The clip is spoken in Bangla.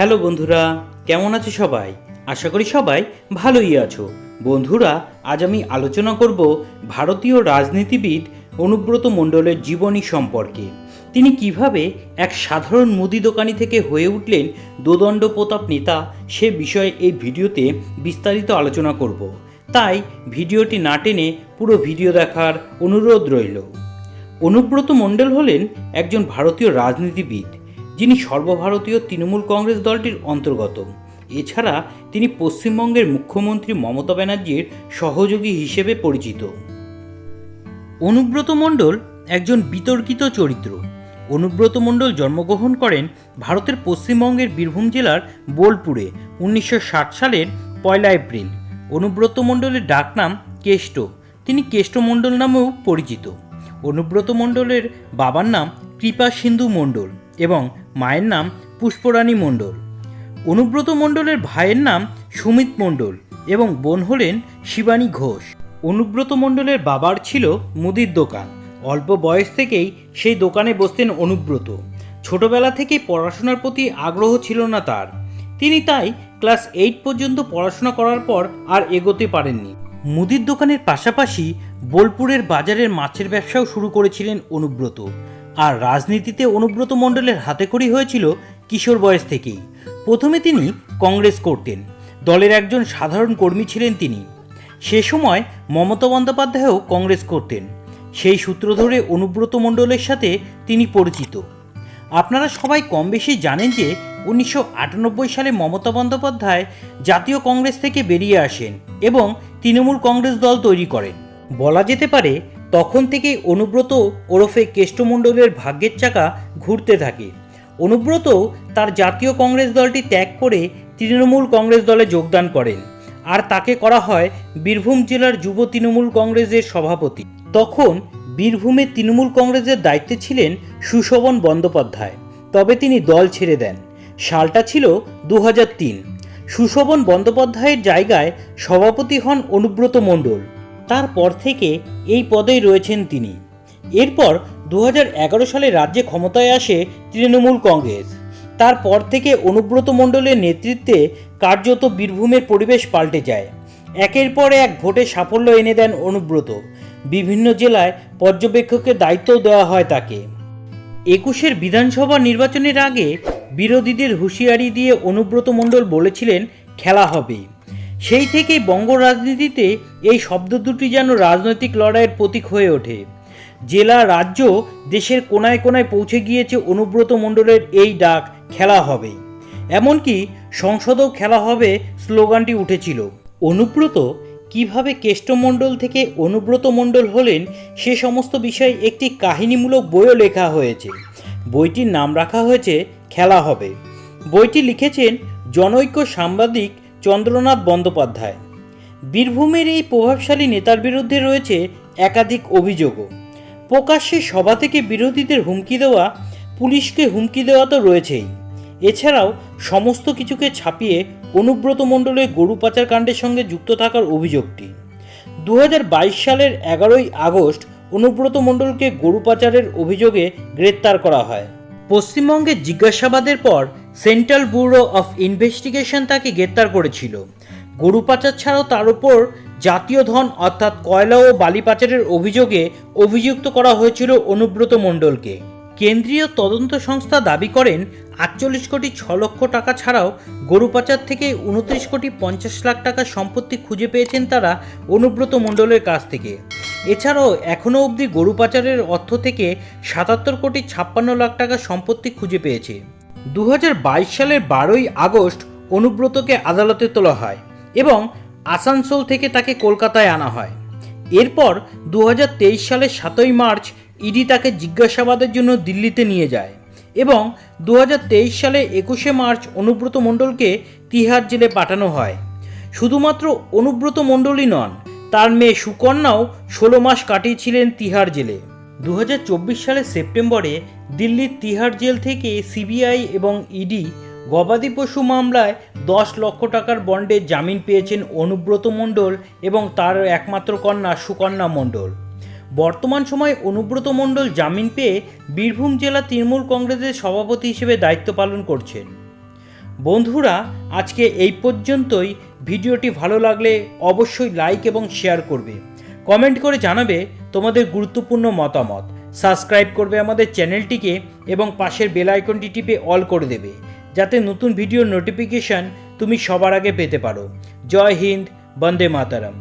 হ্যালো বন্ধুরা, কেমন আছো সবাই? আশা করি সবাই ভালোই আছো। বন্ধুরা, আজ আমি আলোচনা করব ভারতীয় রাজনীতিবিদ অনুব্রত মণ্ডলের জীবনী সম্পর্কে। তিনি কীভাবে এক সাধারণ মুদি দোকানি থেকে হয়ে উঠলেন দোদণ্ড প্রতাপ নেতা সে বিষয়ে এই ভিডিওতে বিস্তারিত আলোচনা করব। তাই ভিডিওটি না টেনে পুরো ভিডিও দেখার অনুরোধ রইল। অনুব্রত মণ্ডল হলেন একজন ভারতীয় রাজনীতিবিদ। যিনি সর্বভারতীয় তৃণমূল কংগ্রেস দলটির অন্তর্গত। এছাড়া তিনি পশ্চিমবঙ্গের মুখ্যমন্ত্রী মমতা ব্যানার্জির সহযোগী হিসেবে পরিচিত। অনুব্রত মণ্ডল একজন বিতর্কিত চরিত্র। অনুব্রত মণ্ডল জন্মগ্রহণ করেন ভারতের পশ্চিমবঙ্গের বীরভূম জেলার বোলপুরে, উনিশশো ষাট সালের পয়লা এপ্রিল। অনুব্রত মণ্ডলের ডাকনাম কেষ্ট। তিনি কেষ্ট মণ্ডল নামেও পরিচিত। অনুব্রত মণ্ডলের বাবার নাম কৃপা সিন্ধু মণ্ডল এবং মায়ের নাম পুষ্পরানী মণ্ডল। অনুব্রত মণ্ডলের ভাইয়ের নাম সুমিত মণ্ডল এবং বোন হলেন শিবানী ঘোষ। অনুব্রত মণ্ডলের বাবার ছিল মুদির দোকান। অল্প বয়স থেকেই সেই দোকানে বসতেন অনুব্রত। ছোটবেলা থেকেই পড়াশোনার প্রতি আগ্রহ ছিল না তার। তিনি তাই ক্লাস এইট পর্যন্ত পড়াশোনা করার পর আর এগোতে পারেননি। মুদির দোকানের পাশাপাশি বোলপুরের বাজারের মাছের ব্যবসাও শুরু করেছিলেন অনুব্রত। আর রাজনীতিতে অনুব্রত মণ্ডলের হাতেখড়ি হয়েছিল কিশোর বয়স থেকেই। প্রথমে তিনি কংগ্রেস করতেন। দলের একজন সাধারণ কর্মী ছিলেন তিনি। সে সময় মমতা বন্দ্যোপাধ্যায়ও কংগ্রেস করতেন। সেই সূত্র ধরে অনুব্রত মণ্ডলের সাথে তিনি পরিচিত। আপনারা সবাই কম বেশি জানেন যে উনিশশো আটানব্বই সালে মমতা বন্দ্যোপাধ্যায় জাতীয় কংগ্রেস থেকে বেরিয়ে আসেন এবং তৃণমূল কংগ্রেস দল তৈরি করেন। বলা যেতে পারে তখন থেকেই অনুব্রত ওরফে কেষ্টমণ্ডলের ভাগ্যের চাকা ঘুরতে থাকে। অনুব্রত তার জাতীয় কংগ্রেস দলটি ত্যাগ করে তৃণমূল কংগ্রেস দলে যোগদান করেন আর তাকে করা হয় বীরভূম জেলার যুব তৃণমূল কংগ্রেসের সভাপতি। তখন বীরভূমে তৃণমূল কংগ্রেসের দায়িত্বে ছিলেন সুশোভন বন্দ্যোপাধ্যায়। তবে তিনি দল ছেড়ে দেন। সালটা ছিল দু সুশোভন বন্দ্যোপাধ্যায়ের জায়গায় সভাপতি হন অনুব্রত মণ্ডল। তারপর থেকে এই পদেই রয়েছেন তিনি। এরপর দু হাজার এগারো সালে রাজ্যে ক্ষমতায় আসে তৃণমূল কংগ্রেস। তারপর থেকে অনুব্রত মণ্ডলের নেতৃত্বে কার্যত বীরভূমের পরিবেশ পাল্টে যায়। একের পর এক ভোটে সাফল্য এনে দেন অনুব্রত। বিভিন্ন জেলায় পর্যবেক্ষকের দায়িত্ব দেওয়া হয় তাকে। একুশের বিধানসভা নির্বাচনের আগে বিরোধীদের হুঁশিয়ারি দিয়ে অনুব্রত মণ্ডল বলেছিলেন, খেলা হবে। সেই থেকেই বঙ্গ রাজনীতিতে এই শব্দ দুটি যেন রাজনৈতিক লড়াইয়ের প্রতীক হয়ে ওঠে। জেলা, রাজ্য দেশের কোনায় কোনায় পৌঁছে গিয়েছে অনুব্রত মণ্ডলের এই ডাক, খেলা হবে। এমনকি সংসদেও খেলা হবে স্লোগানটি উঠেছিল। অনুব্রত কীভাবে কেষ্টমণ্ডল থেকে অনুব্রত মণ্ডল হলেন, সে সমস্ত বিষয়ে একটি কাহিনীমূলক বইও লেখা হয়েছে। বইটির নাম রাখা হয়েছে খেলা হবে। বইটি লিখেছেন জনৈক্য সাংবাদিক চন্দ্রনাথ বন্দ্যোপাধ্যায়। বীরভূমের এই প্রভাবশালী নেতার বিরুদ্ধে রয়েছে একাধিক অভিযোগও। প্রকাশ্যে সভা থেকে বিরোধীদের হুমকি দেওয়া, পুলিশকে হুমকি দেওয়া তো রয়েছেই। এছাড়াও সমস্ত কিছুকে ছাপিয়ে অনুব্রত মণ্ডলের গরু পাচার কাণ্ডের সঙ্গে যুক্ত থাকার অভিযোগটি। দু হাজার বাইশ সালের এগারোই আগস্ট অনুব্রত মণ্ডলকে গরু পাচারের অভিযোগে গ্রেপ্তার করা হয়। পশ্চিমবঙ্গের জিজ্ঞাসাবাদের পর সেন্ট্রাল ব্যুরো অফ ইনভেস্টিগেশন তাকে গ্রেপ্তার করেছিল। গরু পাচার ছাড়াও তার উপর জাতীয় ধন অর্থাৎ কয়লা ও বালি পাচারের অভিযোগে অভিযুক্ত করা হয়েছিল অনুব্রত মণ্ডলকে। কেন্দ্রীয় তদন্ত সংস্থা দাবি করেন, আটচল্লিশ কোটি ছ লক্ষ টাকা ছাড়াও গরু পাচার থেকে উনত্রিশ কোটি পঞ্চাশ লাখ টাকার সম্পত্তি খুঁজে পেয়েছেন তারা অনুব্রত মণ্ডলের কাছ থেকে। এছাড়াও এখনও অবধি গরু পাচারের অর্থ থেকে সাতাত্তর কোটি ছাপ্পান্ন লাখ টাকা সম্পত্তি খুঁজে পেয়েছে। দু হাজার বাইশ সালের বারোই আগস্ট অনুব্রতকে আদালতে তোলা হয় এবং আসানসোল থেকে তাকে কলকাতায় আনা হয়। এরপর দু হাজার তেইশ সালের সাতই মার্চ ইডি তাকে জিজ্ঞাসাবাদের জন্য দিল্লিতে নিয়ে যায় এবং দু হাজার তেইশ সালে একুশে মার্চ অনুব্রত মণ্ডলকে তিহার জেলে পাঠানো হয়। শুধুমাত্র অনুব্রত মণ্ডলই নন, তার মেয়ে সুকন্যাও ষোলো মাস কাটিয়েছিলেন তিহার জেলে। দু হাজার চব্বিশ সালের সেপ্টেম্বরে দিল্লির তিহার জেল থেকে সিবিআই এবং ইডি গবাদি পশু মামলায় দশ লক্ষ টাকার বন্ডে জামিন পেয়েছেন অনুব্রত মণ্ডল এবং তার একমাত্র কন্যা সুকন্যা মণ্ডল। বর্তমান সময়ে অনুব্রত মণ্ডল জামিন পেয়ে বীরভূম জেলা তৃণমূল কংগ্রেসের সভাপতি হিসেবে দায়িত্ব পালন করছেন। বন্ধুরা, আজকে এই পর্যন্তই। ভিডিওটি ভালো লাগলে অবশ্যই লাইক এবং শেয়ার করবে। কমেন্ট করে জানাবে তোমাদের গুরুত্বপূর্ণ মতামত। সাবস্ক্রাইব করবে আমাদের চ্যানেলটিকে এবং পাশের বেল আইকনটি টিপে অল করে দেবে। যাতে নতুন ভিডিওর নোটিফিকেশান তুমি সবার আগে পেতে পারো। জয় হিন্দ, বন্দে মাতারাম।